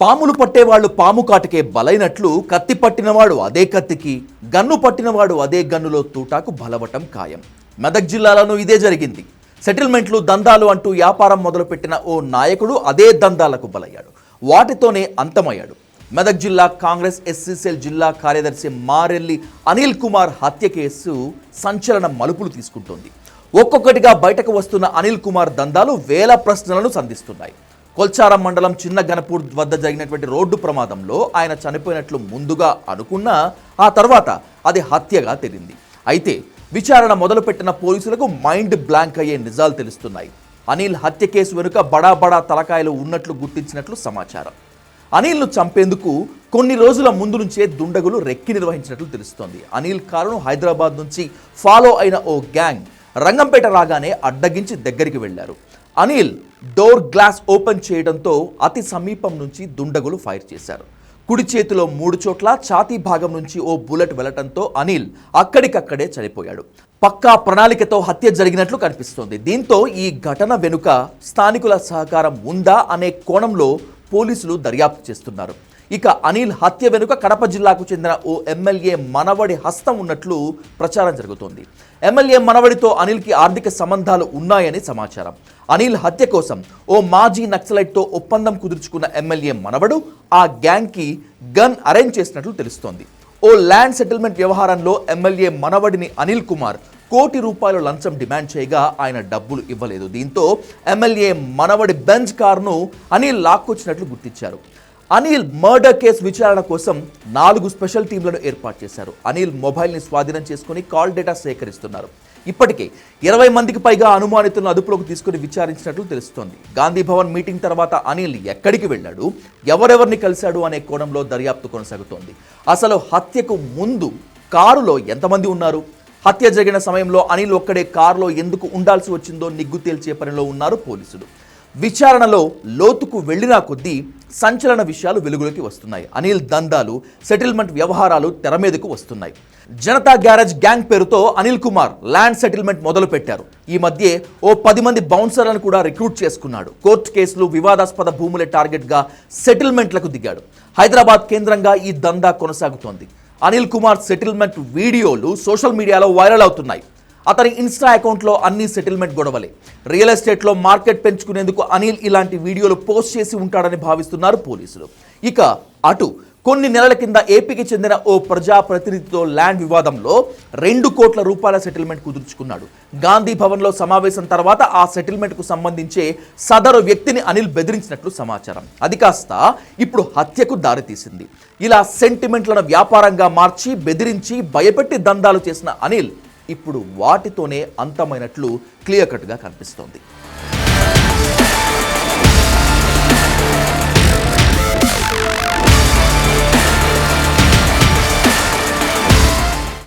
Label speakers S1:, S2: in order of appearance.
S1: పాములు పట్టేవాళ్ళు పాము కాటుకే బలైనట్లు కత్తి పట్టినవాడు అదే కత్తికి గన్ను పట్టినవాడు అదే గన్నులో తూటాకు బలవటం ఖాయం. మెదక్ జిల్లాలోనూ ఇదే జరిగింది. సెటిల్మెంట్లు దందాలు అంటూ వ్యాపారం మొదలుపెట్టిన ఓ నాయకుడు అదే దందాలకు బలయ్యాడు. వాటితోనే అంతమయ్యాడు. మెదక్ జిల్లా కాంగ్రెస్ ఎస్సీసీఎల్ జిల్లా కార్యదర్శి మారెల్లి అనిల్ కుమార్ హత్య కేసు సంచలన మలుపులు తీసుకుంటోంది. ఒక్కొక్కటిగా బయటకు వస్తున్న అనిల్ కుమార్ దందాలు వేల ప్రశ్నలను సంధిస్తున్నాయి. కొల్చారం మండలం చిన్న గణపూర్ వద్ద జరిగినటువంటి రోడ్డు ప్రమాదంలో ఆయన చనిపోయినట్లు ముందుగా అనుకున్నా ఆ తర్వాత అది హత్యగా తేలింది. అయితే విచారణ మొదలుపెట్టిన పోలీసులకు మైండ్ బ్లాంక్ అయ్యే నిజాలు తెలుస్తున్నాయి. అనిల్ హత్య కేసు వెనుక బడా బడా తలకాయలు ఉన్నట్లు గుర్తించినట్లు సమాచారం. అనిల్ను చంపేందుకు కొన్ని రోజుల ముందు నుంచే దుండగులు రెక్కి నిర్వహించినట్లు తెలుస్తోంది. అనిల్ కారును హైదరాబాద్ నుంచి ఫాలో అయిన ఓ గ్యాంగ్ రంగంపేట రాగానే అడ్డగించి దగ్గరికి వెళ్ళారు అనిల్ డోర్ గ్లాస్ ఓపెన్ చేయడంతో అతి సమీపం నుంచి దుండగులు ఫైర్ చేశారు. కుడి చేతిలో మూడు చోట్ల ఛాతీ భాగం నుంచి ఓ బుల్లెట్ వెళ్ళటంతో అనిల్ అక్కడికక్కడే చనిపోయాడు. పక్కా ప్రణాళికతో హత్య జరిగినట్లు కనిపిస్తోంది. దీంతో ఈ ఘటన వెనుక స్థానికుల సహకారం ఉందా అనే కోణంలో పోలీసులు దర్యాప్తు చేస్తున్నారు. ఇక అనిల్ హత్య వెనుక కడప జిల్లాకు చెందిన ఓ ఎమ్మెల్యే మనవడి హస్తం ఉన్నట్లు ప్రచారం జరుగుతోంది. ఎమ్మెల్యే మనవడితో అనిల్కి ఆర్థిక సంబంధాలు ఉన్నాయని సమాచారం. అనిల్ హత్య కోసం ఓ మాజీ నక్సలైట్తో ఒప్పందం కుదుర్చుకున్న ఎమ్మెల్యే మనవడు ఆ గ్యాంగ్కి గన్ అరేంజ్ చేసినట్లు తెలుస్తోంది. ఓ ల్యాండ్ సెటిల్మెంట్ వ్యవహారంలో ఎమ్మెల్యే మనవడిని అనిల్ కుమార్ కోటి రూపాయలు లంచం డిమాండ్ చేయగా ఆయన డబ్బులు ఇవ్వలేదు. దీంతో ఎమ్మెల్యే మనవడి బెంజ్ కారును అనిల్ లాక్కొచ్చినట్లు గుర్తించారు. అనిల్ మర్డర్ కేసు విచారణ కోసం నాలుగు స్పెషల్ టీంలను ఏర్పాటు చేశారు. అనిల్ మొబైల్ని స్వాధీనం చేసుకుని కాల్ డేటా సేకరిస్తున్నారు. ఇప్పటికే ఇరవై మందికి పైగా అనుమానితులను అదుపులోకి తీసుకుని విచారించినట్లు తెలుస్తోంది. గాంధీ భవన్ మీటింగ్ తర్వాత అనిల్ ఎక్కడికి వెళ్ళాడు? ఎవరెవరిని కలిశాడు అనే కోణంలో దర్యాప్తు కొనసాగుతోంది. అసలు హత్యకు ముందు కారులో ఎంతమంది ఉన్నారు? హత్య జరిగిన సమయంలో అనిల్ ఒక్కడే కారులో ఎందుకు ఉండాల్సి వచ్చిందో నిగ్గు తేల్చే పనిలో ఉన్నారు పోలీసులు. విచారణలో లోతుకు వెళ్ళినా కొద్దీ సంచలన విషయాలు వెలుగులోకి వస్తున్నాయి. అనిల్ దందాలు సెటిల్మెంట్ వ్యవహారాలు తెర మీదకు వస్తున్నాయి. జనతా గ్యారేజ్ గ్యాంగ్ పేరుతో అనిల్ కుమార్ ల్యాండ్ సెటిల్మెంట్ మొదలు పెట్టారు ఈ మధ్య ఓ పది మంది బౌన్సర్లను కూడా రిక్రూట్ చేసుకున్నాడు. కోర్టు కేసులు వివాదాస్పద భూములే టార్గెట్గా సెటిల్మెంట్లకు దిగాడు. హైదరాబాద్ కేంద్రంగా ఈ దందా కొనసాగుతోంది. Anil Kumar settlement videos social మీడియాలో వైరల్ అవుతున్నాయి. అతని ఇన్స్టా అకౌంట్లో అన్ని సెటిల్మెంట్ గొడవలే. రియల్ ఎస్టేట్లో మార్కెట్ పెంచుకునేందుకు అనిల్ ఇలాంటి వీడియోలు పోస్ట్ చేసి ఉంటాడని భావిస్తున్నారు పోలీసులు. ఇక అటు కొన్ని నెలల కింద ఏపీకి చెందిన ఓ ప్రజాప్రతినిధితో ల్యాండ్ వివాదంలో రెండు కోట్ల రూపాయల సెటిల్మెంట్ కుదుర్చుకున్నాడు. గాంధీ భవన్లో సమావేశం తర్వాత ఆ సెటిల్మెంట్కు సంబంధించే సదరు వ్యక్తిని అనిల్ బెదిరించినట్లు సమాచారం. అది కాస్త ఇప్పుడు హత్యకు దారితీసింది. ఇలా సెంటిమెంట్లను వ్యాపారంగా మార్చి బెదిరించి భయపెట్టి దందాలు చేసిన అనిల్ ఇప్పుడు వాటితోనే అంతమైనట్లు క్లియర్ కట్గా కనిపిస్తోంది.